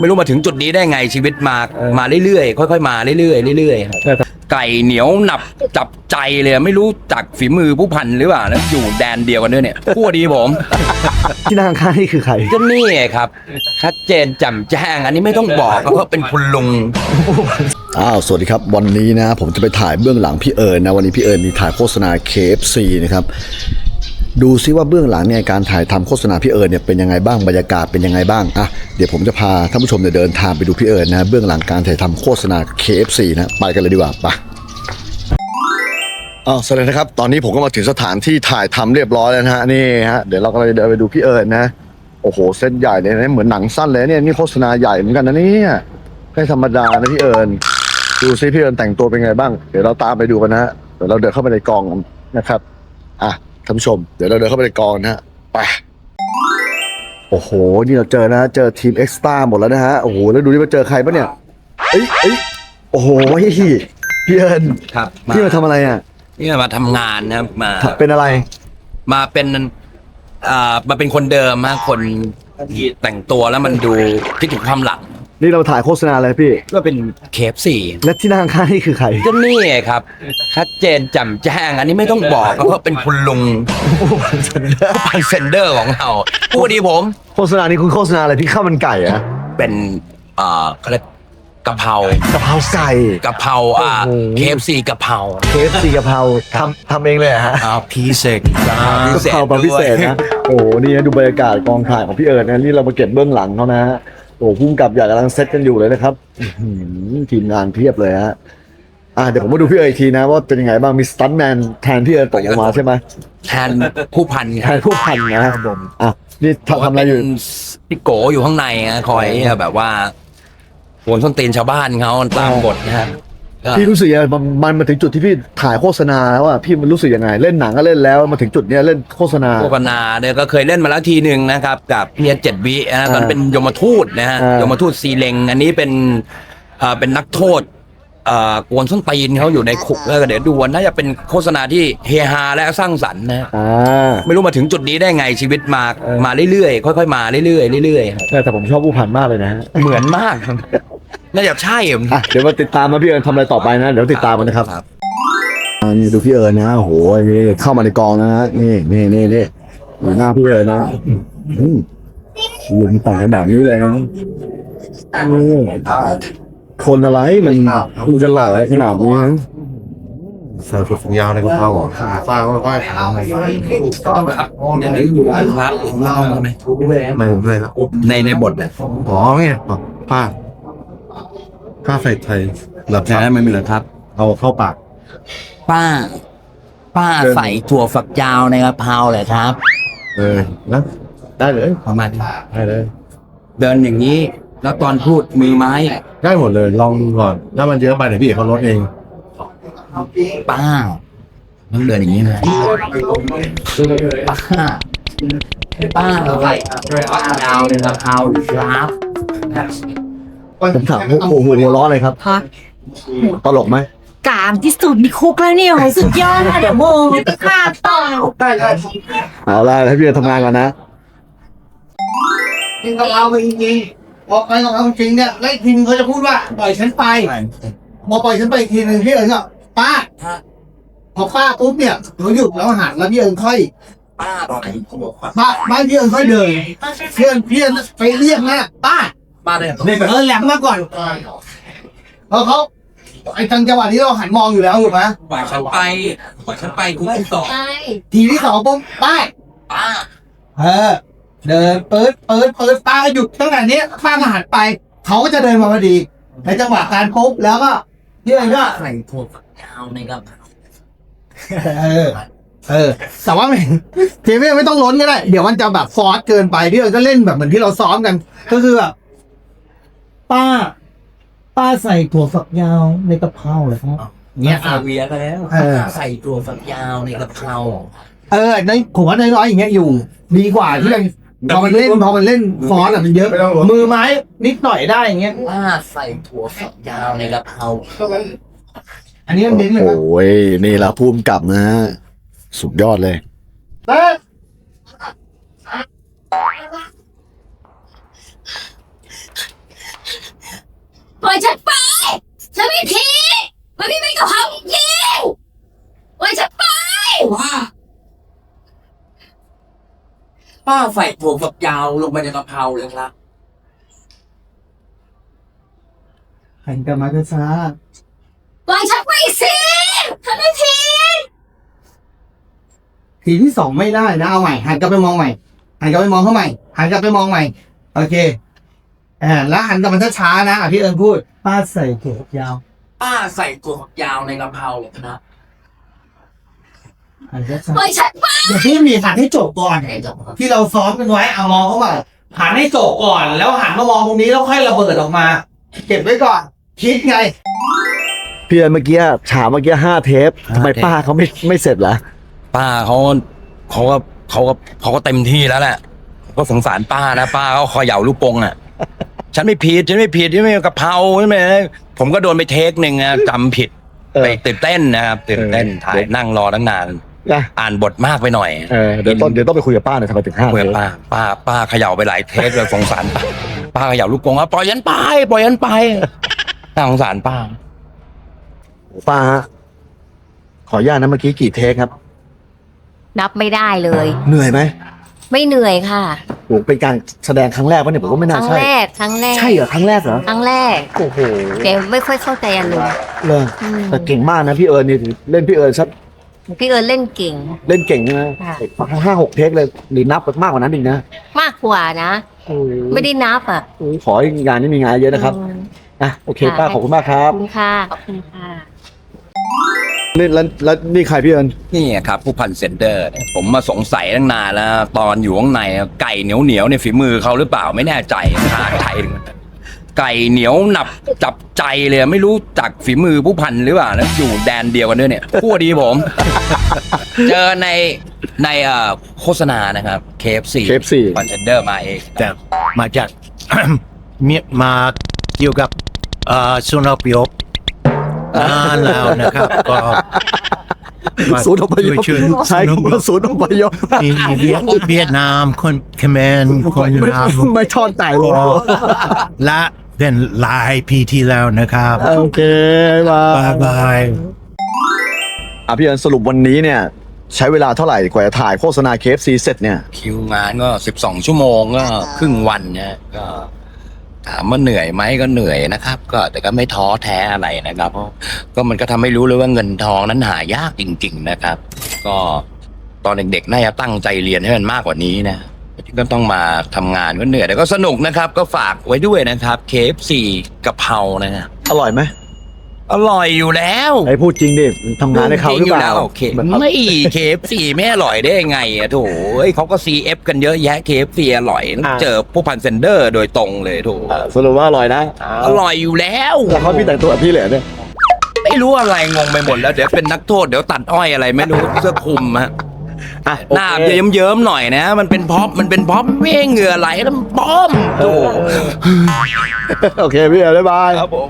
ไม่รู้มาถึงจุดนี้ได้ไงชีวิตมามาเรื่อยๆค่อยๆมาเรื่อยๆเรื่อยๆครับไก่เหนียวหนับจับใจเลยไม่รู้จักฝีมือผู้พันหรือเปล่าแล้วอยู่แดนเดียวกันด้วยเนี่ยพูดดีผม ที่นั่งข้างๆนี่คือใครก็นี่ไงครับชัดเจนแจ่มแจ้ง อันนี้ไม่ต้องบอกเพราะเป็นคุณลุงอ้าวสวัสดีครับ วันนี้นะ ผมจะไปถ่ายเบื้องหลังพี่เอิญนะวันนี้พี่เอิญมีถ่ายโฆษณา KFC นะครับ ดูซิว่าเบื้องหลังเนี่ยการถ่ายทำโฆษณาพี่เอิญเนี่ยเป็นยังไงบ้างบรรยากาศเป็นยังไงบ้างอะเดี๋ยวผมจะพาท่านผู้ชมเนี่ยเดินทางไปดูพี่เอิญนะเบื้องหลังการถ่ายทำโฆษณา KFC นะไปกันเลยดีกว่าไปอ้าวสวัสดีนะครับ ตอนนี้ผมก็มาถึงสถานที่ถ่ายทำเรียบร้อยแล้วนะฮะนี่ฮะเดี๋ยวเราก็เลยเดินไปดูพี่เอิญนะโอ้โหเส้นใหญ่เลยนะเหมือนหนังสั้นเลยเนี่ยนี่โฆษณาใหญ่เหมือนกันนะเนี่ยไม่ธรรมดานะพี่เอิญดูซิพี่เอิญแต่งตัวเป็นไงบ้าง เดี๋ยวเราตามไปดูกันนะฮะเดี๋ยวเราเดินเข้าไปในกองนะครับอะ ท่านผู้ชม เดี๋ยวเราเดินเข้าไปในกองนะฮะไปโอ้โห นี่เราเจอนะฮะเจอทีมเอ็กซ์ตร้าหมดแล้วนะฮะโอ้โหแล้วดูนี่มาเจอใครปะเนี่ยเอ้ยเอ้ยโอ้โหพี่เอิญครับพี่มาทำอะไรอะนี่มาทำงานนะครับมาเป็นอะไร มาเป็นอ่ามาเป็นคนเดิมฮะคนที่แต่งตัวแล้วมันดูคิดถึงความหลัง นี่เราถ่ายโฆษณาอะไรพี่ ก็เป็นเคฟสี่และที่นั่งข้างๆนี่คือใคร ก็นี่ไงครับชัดเจนแจ่มแจ้ง อันนี้ไม่ต้องบอกเพราะเป็นคุณลุงพันเซนเดอร์ของเราพูดดีผม โฆษณานี้คุณโฆษณาอะไรพี่ข้าวมันไก่อะเป็นอ่าเขาเรียกกะเพรากะเพราไก่กะเพราอ่าโอ้โหเคฟซีกะเพราเคฟซีกะเพราทำทำเองเลยเหรอฮะอ่าพิเศษกะเพราแบบพิเศษนะโอ้โหนี่นะดูบรรยากาศกองถ่ายของพี่เอิญนะนี่เรามาเก็บเบื้องหลังเขานะฮะ โอ้โหพุ่มกับอยากกำลังเซตกันอยู่เลยนะครับอื้อหือทีมงานเพียบเลยฮะอะเดี๋ยวผมมาดูพี่เอิญอีกทีนะว่าเป็นยังไงบ้างมีสตันแมนแทนพี่เอิญตกลงมาใช่ไหมแทนผู้พันแทนผู้พันนะครับผมอะนี่ทำทำอะไรอยู่เป็นพี่โกอยู่ข้างในนะคอยแบบว่าโวนส้นตีนชาวบ้านเขาตามบทนะฮะก็ พี่รู้สึกยังไงมันมันมาถึงจุดที่พี่ถ่ายโฆษณาแล้วอะพี่มันรู้สึกยังไง เล่นหนังก็เล่นแล้วมาถึงจุดเนี้ยเล่นโฆษณา โฆษณาเนี่ยก็เคยเล่นมาแล้วทีหนึ่งนะครับ กับเพียเจ็ดวินะตอนอ่าเป็นยมทูตนะฮะอ่ายมทูตซีเลงอันนี้เป็นเอ่อเป็นนักโทษเอ่อกวนส้นตีนเขาอยู่ในคุกแล้วก็เดี๋ยวดูว่าน่าจะเป็นโฆษณาที่เฮฮาและสร้างสรรค์นะฮะอ่าไม่รู้มาถึงจุดนี้ได้ไงชีวิตมามาเรื่อยๆค่อยๆมาเรื่อยๆเรื่อยๆครับแต่ผมชอบผู้พันมากเลยนะฮะ เหมือนมากครับ น่าจะใช่ผมอะเดี๋ยวมาติดตามมาพี่เอิญทำอะไรต่อไปนะ เดี๋ยวติดตามกันนะครับอ่านี่ดูพี่เอิญนะโอ้โหนี่เข้ามาในกองนะฮะนี่นี่นี่นี่ดูหน้าพี่เอิญนะอืมลุงแต่งกันแบบนี้เลยนะอืมคนอะไรมันดูจะหล่ออะไรขนาดนี้นะใส่ถุงยาวในกระเพราอะฟางก็ค่อยเนี่ยนึกอยู่ครับเล่ามาไหมไม่ผมเลยครับในในบทเนี่ยอ๋อเนี่ยผ้า ผ้าใส่ไทยหลับใช่ไม่มีหรอครับ เอาเข้าปาก ป้า ป้าใส่ถั่วฝักยาวในกะเพราเลยครับ เออนะได้เลยประมาณนี้ได้เลย เดินอย่างนี้ แล้วตอนพูดมือไม้ ได้หมดเลยลองดูก่อนถ้ามันเยอะไปเดี๋ยวพี่เอกเขาลดเองป้าต้องเดินอย่างนี้เลยป้าป้าใส่ถั่วฝักยาวในกะเพราครับ ผมถามโอ้โหหัวเร้อนเลยครับ ฮะตลกไหมกามที่สุดในคุกแล้วเนี่ยโหสุดยอดอะเดี๋ยวโมงฆ่าต่อเอาละให้พี่เอิญทำงานก่อนนะกินกับเราไปจริงๆพอไปกับเราจริงเนี่ยแล้วอีกทีนึงเขาจะพูดว่าปล่อยฉันไปพอปล่อยฉันไปอีกทีหนึ่งพี่เอิญก็ป้าพอป้าปุ๊บเนี่ยเขาหยุดแล้วหันแล้วพี่เอิญค่อยป้าบอกไอ้ป้าบ้านพี่เอิญค่อยเดินพี่เอิญพี่เอิญไปเรียกนะป้า ป้าได้เออแหลมมาก่อนเพราะเขาไอ้จังจังหวะที่เราหันมองอยู่แล้วถูกไหมปล่อยฉันไปปล่อยฉันไปกูไม่ต่อใช่ทีที่สองปุ๊บป้าป้าเออ เดินเปิดเปิดเปิดป้าก็หยุดตั้งแต่นี้ป้าก็หันไป เขาก็จะเดินมาพอดี ในจังหวะการปุ๊บแล้วก็พี่เอิญก็ใส่ถั่วฝักยาวในกะเพราเออ เออแต่ว่าไม่เจมี่ไม่ต้องล้นก็ได้ เดี๋ยวมันจะแบบฟอสเกินไปพี่เอิญก็เล่นแบบเหมือนที่เราซ้อมกัน ก็คือแบบ ป้า ป้าใส่ถั่วฝักยาวในกะเพราเลยครับ เนี่ยอาเวียก็แล้วเออ ใส่ตัวฝักยาวในกะเพรา เออในผมว่าน้อยๆอย่างเงี้ยอยู่ ดีกว่าที่มันพอมันเล่นพอมันเล่นฟอสอะมันเยอะมือไม้นิดหน่อยได้อย่างเงี้ย ป้าใส่ถั่วฝักยาวในกะเพราอันนี้มันเน้นเลยนะโอ้ยนี่ละภูมิกับนะฮะสุดยอดเลย เต้ ป้าใส่ถั่วฝักยาวลงไปในกะเพราเลยครับ หันกลับมาช้าปล่อยฉันไปสิฉันไม่ผิดๆทีที่สองไม่ได้นะเอาใหม่หันกลับไปมองใหม่หันกลับไปมองเขาใหม่หันกลับไปมองใหม่ โอเคอ่าแล้วหันกลับมาช้าๆนะอะพี่เอิญพูด ป้าใส่ถั่วฝักยาว ป้าใส่ถั่วฝักยาวในกะเพราเลยครับ หันช้าปล่อยฉันไปๆเดี๋ยวพี่มีหันให้จบก่อน ที่เราซ้อมกันไว้เอามองเข้ามาหันให้จบก่อน แล้วหันมามองตรงนี้แล้วค่อยระเบิดออกมา เก็บไว้ก่อน คิดไง พี่เอิญเมื่อกี้ถามเมื่อกี้ห้าเทปทำไมป้าเขาไม่ไม่เสร็จล่ะป้าเขาเขาก็เขาก็เขาก็เต็มที่แล้วแหละ ก็สงสารป้านะป้าเขาเขย่าลูกโปงอะ ฉันไม่ผิดฉันไม่ผิดฉันไม่กะเพราใช่ไหมผมก็โดนไปเทคหนึ่งอะจำผิดเออไปตื่นเต้นนะครับตื่นเต้นเออถ่ายนั่งรอตั้งนาน นะอ่านบทมากไปหน่อยเออเดี๋ยวต้องเดี๋ยวต้องไปคุยกับป้าหน่อยทำไมถึงห้าคุยเทกับปป้า ป้า ป้าเขย่าไปหลายเทคเลยสงสารป้าป้าเขย่าลูกโปงอะปล่อยฉันไปปล่อยฉันไปน่าสงสารป้า ป้าฮะขออนุญาตนะเมื่อกี้กี่เทคครับ นับไม่ได้เลย เหนื่อยไหมไม่เหนื่อยค่ะโหเป็นการแสดงครั้งแรกวะเนี่ยผมก็ไม่คน่ารั้งใช่ แรกครั้งแรกใช่เหรอครั้งแรกเหรอครั้งแรกโอ้โหเดี๋ยวไม่ค่อยเข้าใจอารมณ์เลยอืมแต่เก่งมากนะพี่เอิญนี่เล่นพี่เอิญสัก พี่เอิญเล่นเก่ง เล่นเก่งนะค่ะ ห้าหกเทคเลยหรือนับมากกว่านั้นอีกนะมากกว่านะโอ้ยไม่ได้นับอะโอ้ยขอให้งานนี้มีงานเยอะนะครับอืม อะโอเคค่ะ ป้าขอบคุณมากครัขบอบคุณค่ะขอบคุณค่ะ นี่แล้วแล้วนี่ใครพี่เอิญนี่ครับผู้พันเซนเตอร์เนี่ยผมมาสงสัยตั้งนานแล้ว ตอนอยู่ข้างในไก่เหนียวเหนียวๆเนี่ยฝีมือเขาหรือเปล่าไม่แน่ใจทางไทย ไก่เหนียวหนับจับใจเลยไม่รู้จักฝีมือผู้พันหรือเปล่าแล้วอยู่แดนเดียวกันด้วยเนี่ยคู่ดีผม เจอในในเอ่อโฆษณานะครับ KFC เคฟซีพันเซนเตอร์มาเองแต่มาจาก เมียมาเกี่ยวกับเอ่อสุนทรพยพนานแล้วนะครับ ก็มาศูนย์อพยพช่วยใช่ผมว่าศูนย์อพยพมีเวียดเวียดนามคนเขมรคนลาวไม่ทอดไก่หรก็อและ เป็นหลายปีที่แล้วนะครับโอเคบาบายยบายอะพี่เอิญสรุปวันนี้เนี่ย ใช้เวลาเท่าไหร่กว่าจะถ่ายโฆษณา KFC เสร็จเนี่ย คิวงานก็สิบสองชั่วโมงก็ครึ่งวันเนี่ยก็ถามว่าเหนื่อยไหมก็เหนื่อยนะครับ ก็แต่ก็ไม่ท้อแท้อะไรนะครับเพราะก็มันก็ทำให้รู้เลยว่าเงินทองนั้นหายากจริง ๆนะครับ ก็ตอนเด็กๆน่าจะตั้งใจเรียนให้มันมากกว่านี้นะ ก็ต้องมาทำงานก็เหนื่อยแต่ก็สนุกนะครับ ก็ฝากไว้ด้วยนะครับ KFC กะเพรานะฮะอร่อยไหมอร่อยอยู่แล้วไอ้พูดจริงดิทำงานให้เขาหรือเปล่าโอเคไม่ KFC ไม่อร่อยได้ยังไงอะโถเอ้ยเขาก็ CF กันเยอะแยะ KFC อร่อยต้องเจอผู้พันเซนเดอร์โดยตรงเลยโถอะสรุปว่าอร่อยนะอร่อยอยู่แล้ว แล้วเขาพี่แต่งตัวแบบพี่เลยเหรอเนี่ย ไม่รู้อะไรงงไปหมดแล้ว เดี๋ยวเป็นนักโทษเดี๋ยวตัดอ้อยอะไรไม่รู้เสื้อคลุมฮะ อะหน้าจะเยิ้มๆหน่อยนะ มันเป็นพ็อปมันเป็นพ็อปไม่ให้เหงื่อไหลแล้วมันป้อมโถโอเคพี่เอิญบ๊ายบาย ครับผม